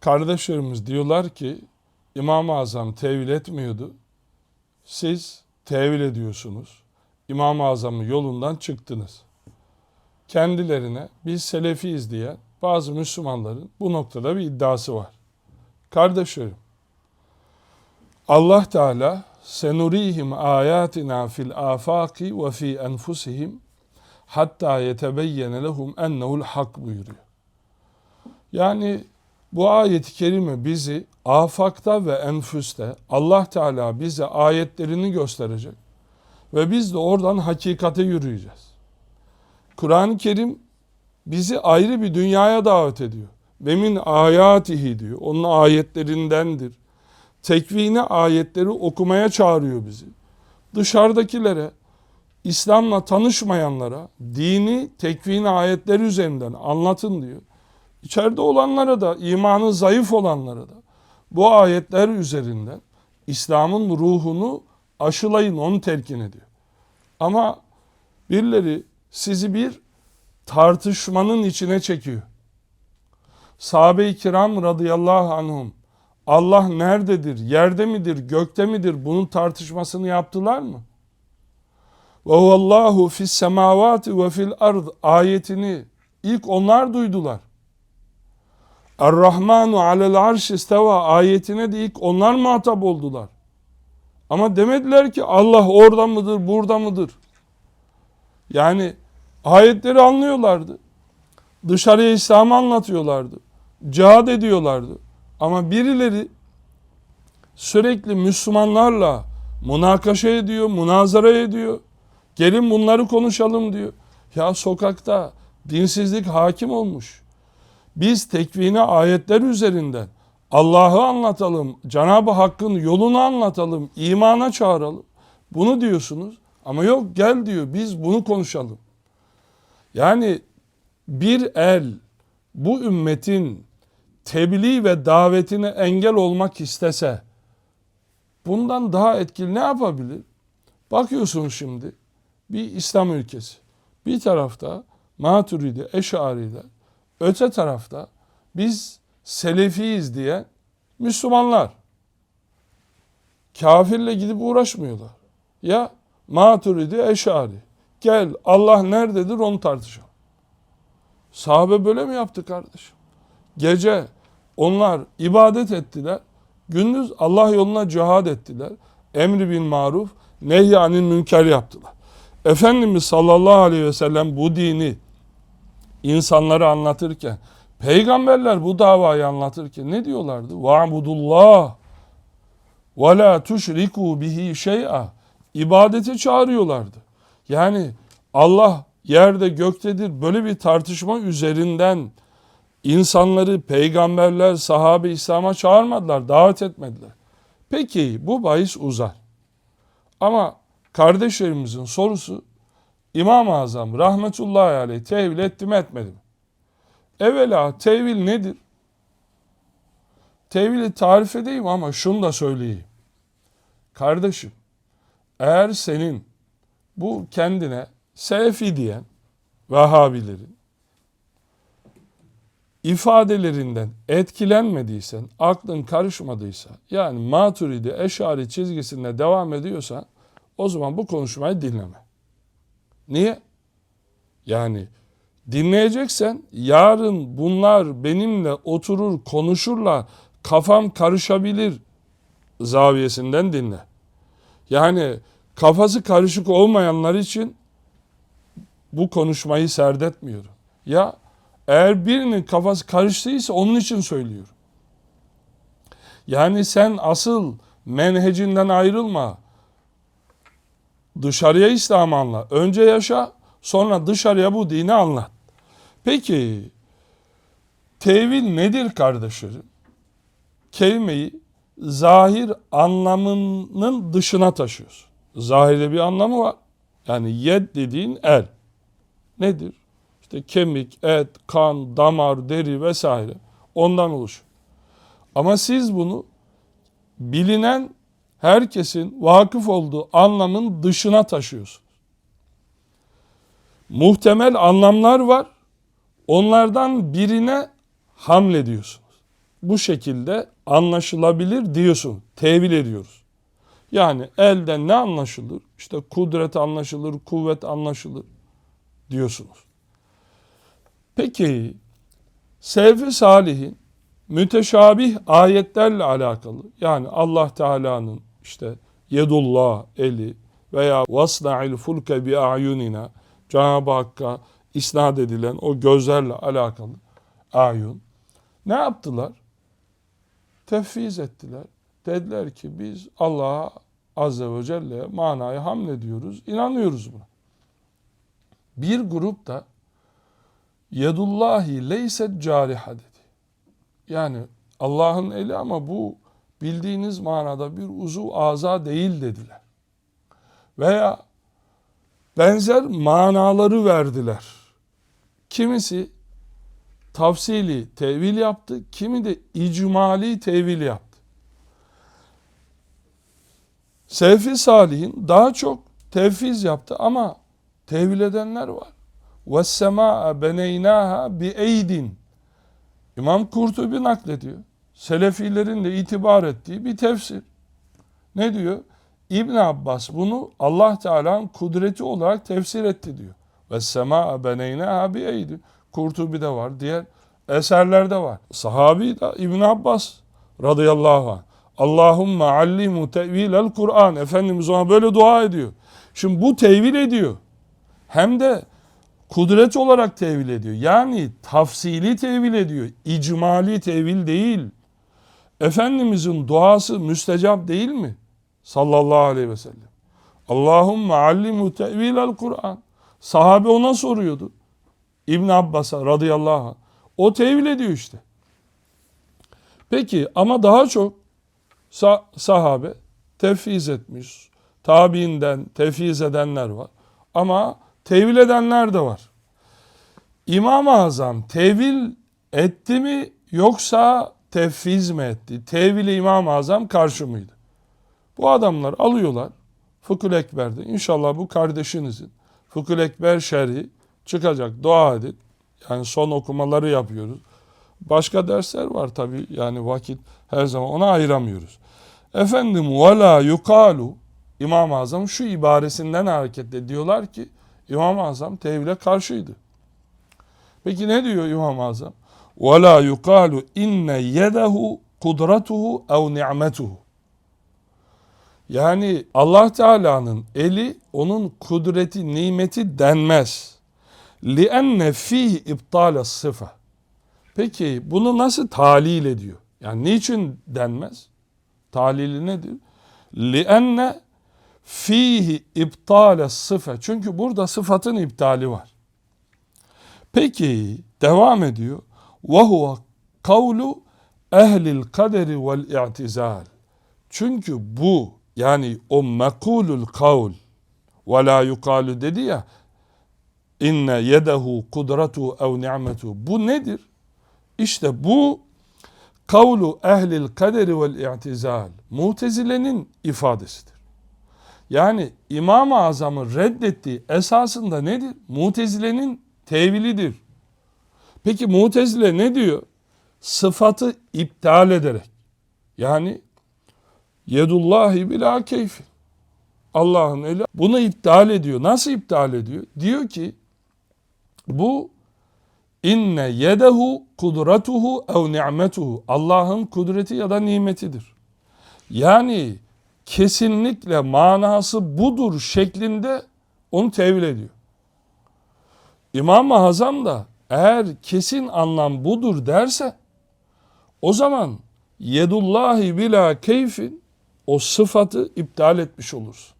Kardeşlerimiz diyorlar ki İmam-ı Azam tevil etmiyordu. Siz tevil ediyorsunuz. İmam-ı Azam'ın yolundan çıktınız. Kendilerine biz Selefiyiz diyen bazı Müslümanların bu noktada bir iddiası var. Kardeşlerim, Allah Teala senurihim ayatina fil afaki ve fi enfusihim hatta yetebeyyene lehum ennehu'l hak buyuruyor. Yani bu ayet-i kerime bizi afakta ve enfüste Allah Teala bize ayetlerini gösterecek ve biz de oradan hakikate yürüyeceğiz. Kur'an-ı Kerim bizi ayrı bir dünyaya davet ediyor. Ve min ayatihi diyor. Onun ayetlerindendir. Tekvini ayetleri okumaya çağırıyor bizi. Dışarıdakilere, İslam'la tanışmayanlara dini tekvini ayetleri üzerinden anlatın diyor. İçeride olanlara da, imanı zayıf olanlara da bu ayetler üzerinden İslam'ın ruhunu aşılayın, onu telkin ediyor. Ama birileri sizi bir tartışmanın içine çekiyor. Sahabe-i kiram radıyallahu anhum Allah nerededir, yerde midir, gökte midir bunun tartışmasını yaptılar mı? Ve huvallahu fis semavati ve fil ard ayetini ilk onlar duydular. Er-Rahmanu alel arş isteva ayetine de ilk onlar muhatap oldular. Ama demediler ki Allah orada mıdır, burada mıdır? Yani ayetleri anlıyorlardı. Dışarıya İslam'ı anlatıyorlardı. Cihad ediyorlardı. Ama birileri sürekli Müslümanlarla münakaşa ediyor, münazara ediyor. Gelin bunları konuşalım diyor. Ya sokakta dinsizlik hakim olmuş. Biz tekvine ayetler üzerinden Allah'ı anlatalım, Cenab-ı Hakk'ın yolunu anlatalım, imana çağıralım. Bunu diyorsunuz ama yok gel diyor biz bunu konuşalım. Yani bir el bu ümmetin tebliğ ve davetine engel olmak istese bundan daha etkili ne yapabilir? Bakıyorsunuz şimdi bir İslam ülkesi. Bir tarafta Maturidi, Eşari'de, öte tarafta biz Selefiyiz diye Müslümanlar. Kafirle gidip uğraşmıyorlar. Ya Maturidi, Eşari. Gel Allah nerededir onu tartışalım. Sahabe böyle mi yaptı kardeşim? Gece onlar ibadet ettiler. Gündüz Allah yoluna cihad ettiler. Emri bin maruf, nehyanil münker yaptılar. Efendimiz sallallahu aleyhi ve sellem bu dini insanlara anlatırken, peygamberler bu davayı anlatırken ne diyorlardı? Va'budullah ve la tuşriku bihi şey'a. İbadete çağırıyorlardı. Yani Allah yerde göktedir böyle bir tartışma üzerinden insanları peygamberler, sahabe İslam'a çağırmadılar, davet etmediler. Peki bu bahis uzar. Ama kardeşlerimizin sorusu İmam-ı Azam rahmetullahi aleyh tevil etti mi etmedi mi? Evvela tevil nedir? Tevili tarif edeyim ama şunu da söyleyeyim. Kardeşim eğer senin bu kendine Selefi diyen Vehhabilerin ifadelerinden etkilenmediysen, aklın karışmadıysa, yani Maturidi, Eşari çizgisinde devam ediyorsan, o zaman bu konuşmayı dinleme. Niye? Yani dinleyeceksen yarın bunlar benimle oturur konuşurlar, kafam karışabilir zaviyesinden dinle. Yani kafası karışık olmayanlar için bu konuşmayı serdetmiyorum. Ya eğer birinin kafası karıştıysa onun için söylüyorum. Yani sen asıl menhecinden ayrılma. Dışarıya İslam'ı anla. Önce yaşa sonra dışarıya bu dini anlat. Peki tevil nedir kardeşlerim? Kelimeyi zahir anlamının dışına taşıyorsun. Zahirde bir anlamı var. Yani yed dediğin el. Nedir? İşte kemik, et, kan, damar, deri vesaire ondan oluşur. Ama siz bunu bilinen herkesin vakıf olduğu anlamın dışına taşıyorsunuz. Muhtemel anlamlar var. Onlardan birine hamlediyorsunuz. bu şekilde anlaşılabilir diyorsun. Tevil ediyoruz. Yani elden ne anlaşılır? İşte kudret anlaşılır, kuvvet anlaşılır diyorsunuz. Peki Sevfi Salih'in müteşabih ayetlerle alakalı yani Allah Teala'nın işte yedullah eli veya vasna'il fulke bi a'yunina Cenab-ı Hakk'a isnat edilen o gözlerle alakalı ayun ne yaptılar? Tefviz ettiler. Dediler ki biz Allah'a Azze ve Celle'ye manayı hamlediyoruz, inanıyoruz buna. Bir grup da yedullahi leyset cariha dedi. Yani Allah'ın eli ama bu bildiğiniz manada bir uzuv aza değil dediler. Veya benzer manaları verdiler. Kimisi tafsili tevil yaptı, kimi de icmali tevil yaptı. Seyfi Salih'in daha çok tevfiz yaptı ama tevil edenler var. وَالسَّمَاءَ بَنَيْنَاهَا بِاَيْدٍ İmam Kurtubi naklediyor. Selefilerin de itibar ettiği bir tefsir. Ne diyor? İbn Abbas bunu Allah Teala'nın kudreti olarak tefsir etti diyor. Ve sema beneyneha bi eydi. Kurtubi'de var, diğer eserlerde var. Sahabi de İbn Abbas radıyallahu anh. Allahümme allimu tevilel Kur'an. Efendimiz ona böyle dua ediyor. Şimdi bu tevil ediyor. Hem de kudret olarak tevil ediyor. Yani tafsili tevil ediyor. İcmali tevil değil. Efendimizin duası müstecap değil mi? Sallallahu aleyhi ve sellem. Allahümme allimu tevilel Kur'an. Sahabe ona soruyordu. İbn Abbas'a radıyallahu anh. O tevil ediyor işte. Peki ama daha çok sah sahabe tefviz etmiş. Tabiinden tefviz edenler var. Ama tevil edenler de var. İmam-ı Azam tevil etti mi yoksa tevfiz mi etti? Tevil-i İmam-ı Azam karşı mıydı? Bu adamlar alıyorlar Fıkül Ekber'de. İnşallah bu kardeşinizin Fıkül Ekber şerhi çıkacak. Dua edin. Yani son okumaları yapıyoruz. Başka dersler var tabi yani vakit her zaman ona ayıramıyoruz. Efendim vela yukalu İmam-ı Azam şu ibaresinden hareketle diyorlar ki İmam-ı Azam tevhile karşıydı. Peki ne diyor İmam-ı Azam? وَلَا yukalu inne yedehu kudratuhu ev ni'metuhu. Yani Allah Teala'nın eli onun kudreti, nimeti denmez. لِأَنَّ ف۪يهِ اِبْطَالَ sıfa. Peki bunu nasıl talil ediyor? Yani niçin denmez? Talili nedir? لِأَنَّ fihi iptale sıfa. Çünkü burada sıfatın iptali var. Peki devam ediyor. Ve huve kavlu ehlil kaderi vel i'tizal. Çünkü bu yani o mekulul kavl ve la yukalu dedi ya inne yedehu kudratu ev ni'metu. Bu nedir? İşte bu kavlu ehlil kaderi vel i'tizal. Mutezile'nin ifadesidir. Yani İmam-ı Azam'ı reddettiği esasında nedir? Mutezile'nin tevilidir. Peki Mutezile ne diyor? Sıfatı iptal ederek. Yani yedullahi bila keyfi. Allah'ın eli bunu iptal ediyor. Nasıl iptal ediyor? Diyor ki bu inne yedehu kudratuhu ev ni'metuhu. Allah'ın kudreti ya da nimetidir. Yani kesinlikle manası budur şeklinde onu tevil ediyor. İmam-ı Azam da eğer kesin anlam budur derse o zaman yedullahi bila keyfin o sıfatı iptal etmiş olursun.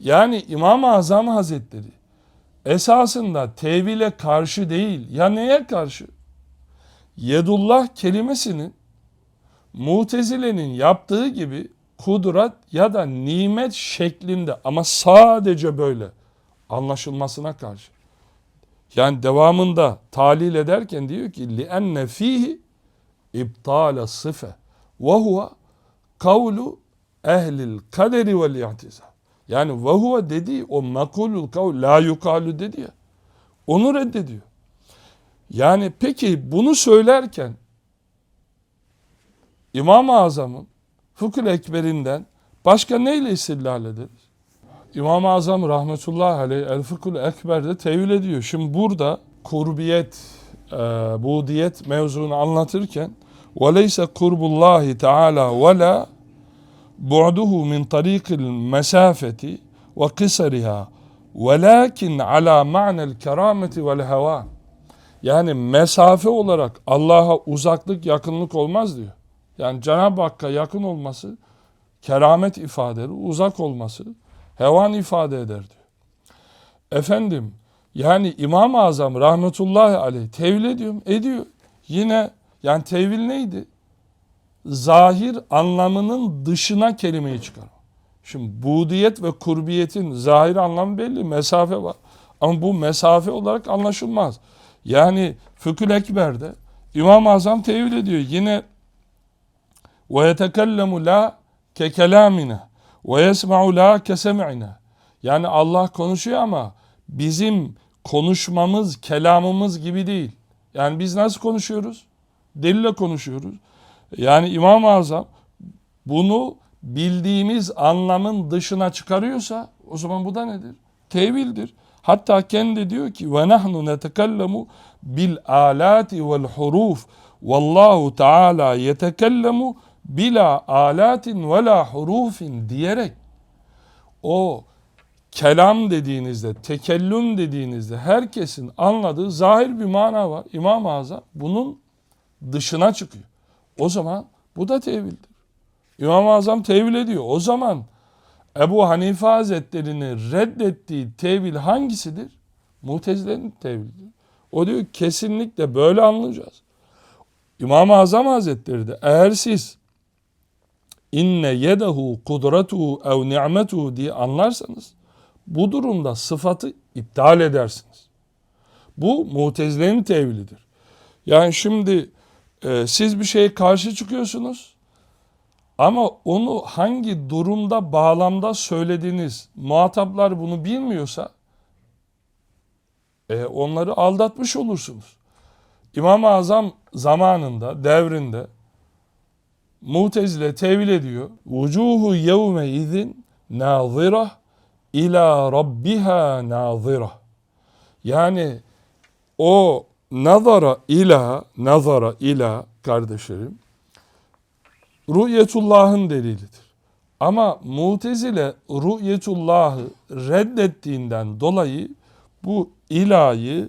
Yani İmam-ı Azam Hazretleri esasında tevile karşı değil. Ya neye karşı? Yedullah kelimesinin Mutezile'nin yaptığı gibi kudret ya da nimet şeklinde ama sadece böyle anlaşılmasına karşı. Yani devamında talil ederken diyor ki li'enne fihi iptale sıfe ve huve kavlu ehlil kaderi vel i'tizal. Yani ve huve dediği o makulul kavl la yukalu dedi ya. Onu reddediyor. Yani peki bunu söylerken İmam-ı Azam'ın Fıkıh Ekber'inden başka neyle istidlal ederiz? İmam-ı Azam rahmetullahi aleyh El Fıkhul Ekber'de tevil ediyor. Şimdi burada kurbiyet, e, budiyet mevzunu anlatırken وَلَيْسَ قُرْبُ اللّٰهِ تَعَالَى وَلَا بُعْدُهُ مِنْ طَرِيقِ الْمَسَافَةِ وَقِسَرِهَا وَلَكِنْ عَلَى مَعْنَ الْكَرَامَةِ وَالْهَوَانِ Yani mesafe olarak Allah'a uzaklık, yakınlık olmaz diyor. Yani Cenab-ı Hakk'a yakın olması keramet ifade eder, uzak olması hevan ifade eder diyor. Efendim yani İmam-ı Azam rahmetullahi aleyh tevil ediyor, ediyor. Yine yani tevil neydi? Zahir anlamının dışına kelimeyi çıkar. Şimdi budiyet ve kurbiyetin zahir anlamı belli, mesafe var. Ama bu mesafe olarak anlaşılmaz. Yani Fıkıh Ekber'de İmam-ı Azam tevil ediyor. Yine ve yetekellemu la ke kelamina ve yesma'u la ke sem'ina. Yani Allah konuşuyor ama bizim konuşmamız, kelamımız gibi değil. Yani biz nasıl konuşuyoruz? Delille konuşuyoruz. Yani İmam-ı Azam bunu bildiğimiz anlamın dışına çıkarıyorsa o zaman bu da nedir? Tevildir. Hatta kendi diyor ki ve nahnu netekellemu bil alati vel huruf vallahu teala yetekellemu bila alatin ve la hurufin diyerek o kelam dediğinizde, tekellüm dediğinizde herkesin anladığı zahir bir mana var. İmam-ı Azam bunun dışına çıkıyor. O zaman bu da tevildir. İmam-ı Azam tevil ediyor. O zaman Ebu Hanife Hazretleri'ni reddettiği tevil hangisidir? Mutezilerin tevilidir. O diyor kesinlikle böyle anlayacağız. İmam-ı Azam Hazretleri de eğer siz inne yedehu kudretuhu ev ni'metuhu diye anlarsanız bu durumda sıfatı iptal edersiniz. Bu mutezilerin tevilidir. Yani şimdi e, siz bir şeye karşı çıkıyorsunuz ama onu hangi durumda, bağlamda söylediğiniz muhataplar bunu bilmiyorsa e, onları aldatmış olursunuz. İmam-ı Azam zamanında, devrinde Mutezile tevil ediyor. Vucuhu yevme izin nazira ila rabbiha nazira. Yani o nazara ila nazara ila kardeşlerim rü'yetullah'ın delilidir. Ama Mutezile rü'yetullah'ı reddettiğinden dolayı bu ilahi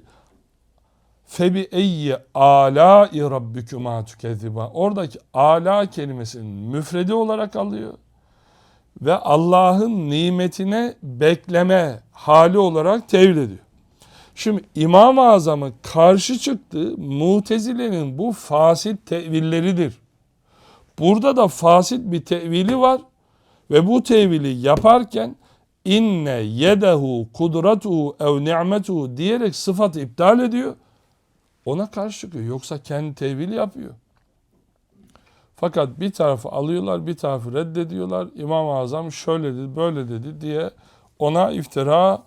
febi eyyi alâi rabbikuma tükezziba. Oradaki ala kelimesinin müfredi olarak alıyor. Ve Allah'ın nimetine bekleme hali olarak tevil ediyor. Şimdi İmam-ı Azam'ı karşı çıktığı mutezilenin bu fasit tevilleridir. Burada da fasit bir tevili var ve bu tevili yaparken inne yedehu kudretuhu ev ni'metuhu diyerek sıfatı iptal ediyor ona karşı çıkıyor. Yoksa kendi tevili yapıyor. Fakat bir tarafı alıyorlar, bir tarafı reddediyorlar. İmam-ı Azam şöyle dedi, böyle dedi diye ona iftira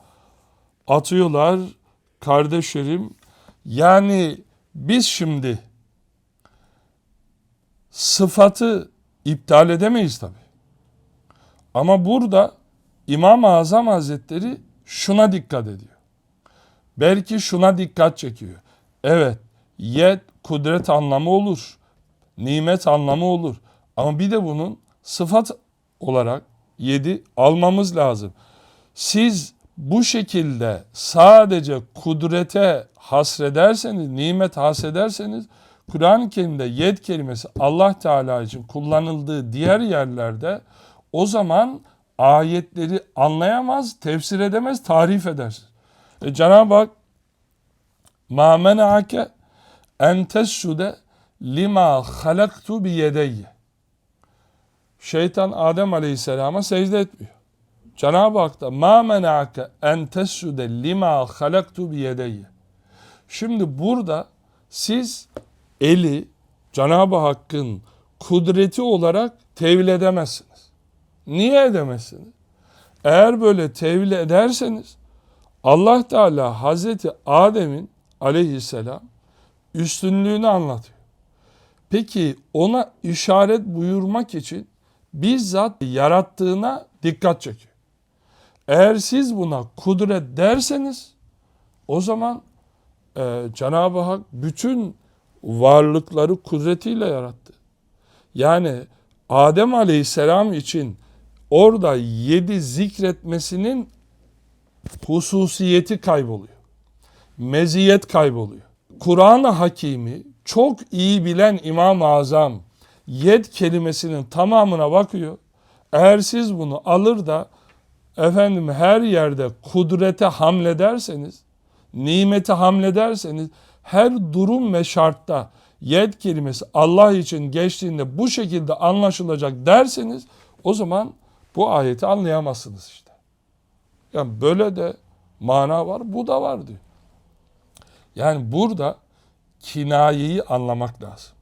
atıyorlar kardeşlerim. Yani biz şimdi sıfatı iptal edemeyiz tabi. Ama burada İmam-ı Azam Hazretleri şuna dikkat ediyor. Belki şuna dikkat çekiyor. Evet, yet kudret anlamı olur. Nimet anlamı olur. Ama bir de bunun sıfat olarak yedi almamız lazım. Siz bu şekilde sadece kudrete hasrederseniz, nimet hasrederseniz Kur'an-ı Kerim'de yed kelimesi Allah Teala için kullanıldığı diğer yerlerde o zaman ayetleri anlayamaz, tefsir edemez, tarif edersiniz. E Cenab-ı Hak Ma mena'ake en tessude lima halaktu bi yedeyye. Şeytan Adem Aleyhisselam'a secde etmiyor. Cenab-ı Hak da ma mena'ake en tessude lima halaktu bi yedeyye. Şimdi burada siz eli Cenab-ı Hakk'ın kudreti olarak tevil edemezsiniz. Niye edemezsiniz? Eğer böyle tevil ederseniz Allah Teala Hazreti Adem'in aleyhisselam üstünlüğünü anlatıyor. Peki ona işaret buyurmak için bizzat yarattığına dikkat çekiyor. Eğer siz buna kudret derseniz o zaman e, Cenab-ı Hak bütün varlıkları kudretiyle yarattı. Yani Adem Aleyhisselam için orada yedi zikretmesinin hususiyeti kayboluyor. Meziyet kayboluyor. Kur'an-ı Hakimi çok iyi bilen İmam-ı Azam yed kelimesinin tamamına bakıyor. Eğer siz bunu alır da efendim her yerde kudrete hamlederseniz, nimete hamlederseniz her durum ve şartta yed kelimesi Allah için geçtiğinde bu şekilde anlaşılacak derseniz o zaman bu ayeti anlayamazsınız işte. Yani böyle de mana var, bu da var diyor. Yani burada kinayeyi anlamak lazım.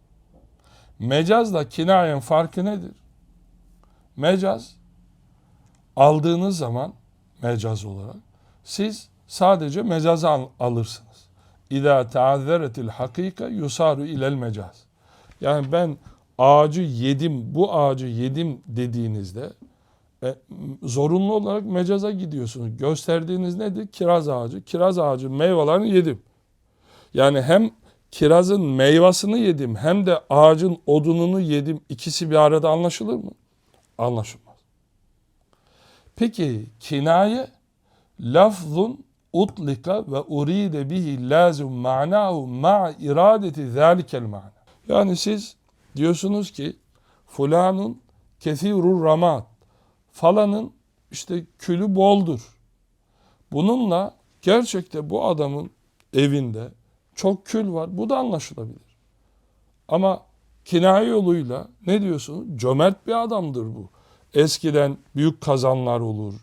Mecazla kinayenin farkı nedir? Mecaz aldığınız zaman mecaz olarak siz sadece mecazı al- alırsınız. İza taazzeretil hakika yusaru ilel mecaz. Yani ben ağacı yedim, bu ağacı yedim dediğinizde e, zorunlu olarak mecaza gidiyorsunuz. Gösterdiğiniz nedir? Kiraz ağacı. Kiraz ağacı meyvelerini yedim. Yani hem kirazın meyvasını yedim hem de ağacın odununu yedim. İkisi bir arada anlaşılır mı? Anlaşılmaz. Peki kinaye lafzun utlika ve uride bihi lazım ma'nahu ma iradeti zalikel ma'na. Yani siz diyorsunuz ki fulanun kesirur ramat falanın işte külü boldur. Bununla gerçekte bu adamın evinde çok kül var. Bu da anlaşılabilir. Ama kinaye yoluyla ne diyorsunuz? Cömert bir adamdır bu. Eskiden büyük kazanlar olur.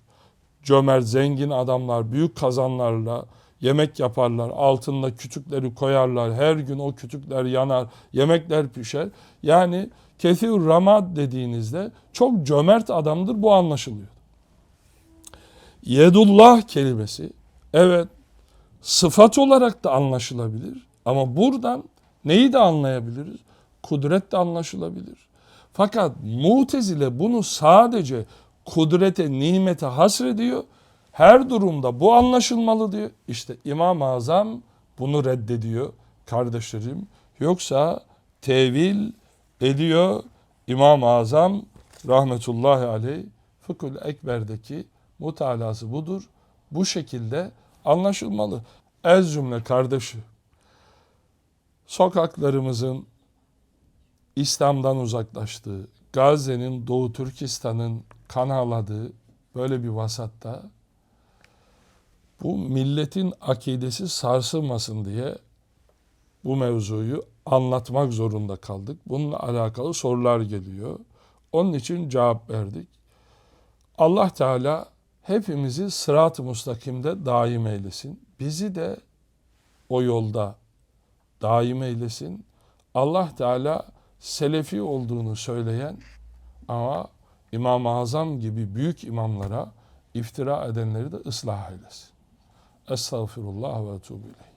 Cömert, zengin adamlar büyük kazanlarla yemek yaparlar. Altında kütükleri koyarlar. Her gün o kütükler yanar. Yemekler pişer. Yani kesir ramad dediğinizde çok cömert adamdır. Bu anlaşılıyor. Yedullah kelimesi evet sıfat olarak da anlaşılabilir. Ama buradan neyi de anlayabiliriz? Kudret de anlaşılabilir. Fakat Mutezile bunu sadece kudrete, nimete hasrediyor. Her durumda bu anlaşılmalı diyor. İşte İmam-ı Azam bunu reddediyor kardeşlerim. Yoksa tevil ediyor İmam-ı Azam rahmetullahi aleyh Fıkhül Ekber'deki mutalası budur. Bu şekilde anlaşılmalı. Ez cümle kardeşi. Sokaklarımızın İslam'dan uzaklaştığı, Gazze'nin Doğu Türkistan'ın kan ağladığı böyle bir vasatta bu milletin akidesi sarsılmasın diye bu mevzuyu anlatmak zorunda kaldık. Bununla alakalı sorular geliyor. Onun için cevap verdik. Allah Teala hepimizi sırat-ı mustakimde daim eylesin. Bizi de o yolda daim eylesin. Allah Teala selefi olduğunu söyleyen ama İmam-ı Azam gibi büyük imamlara iftira edenleri de ıslah eylesin. Estağfirullah ve etûbü ileyh.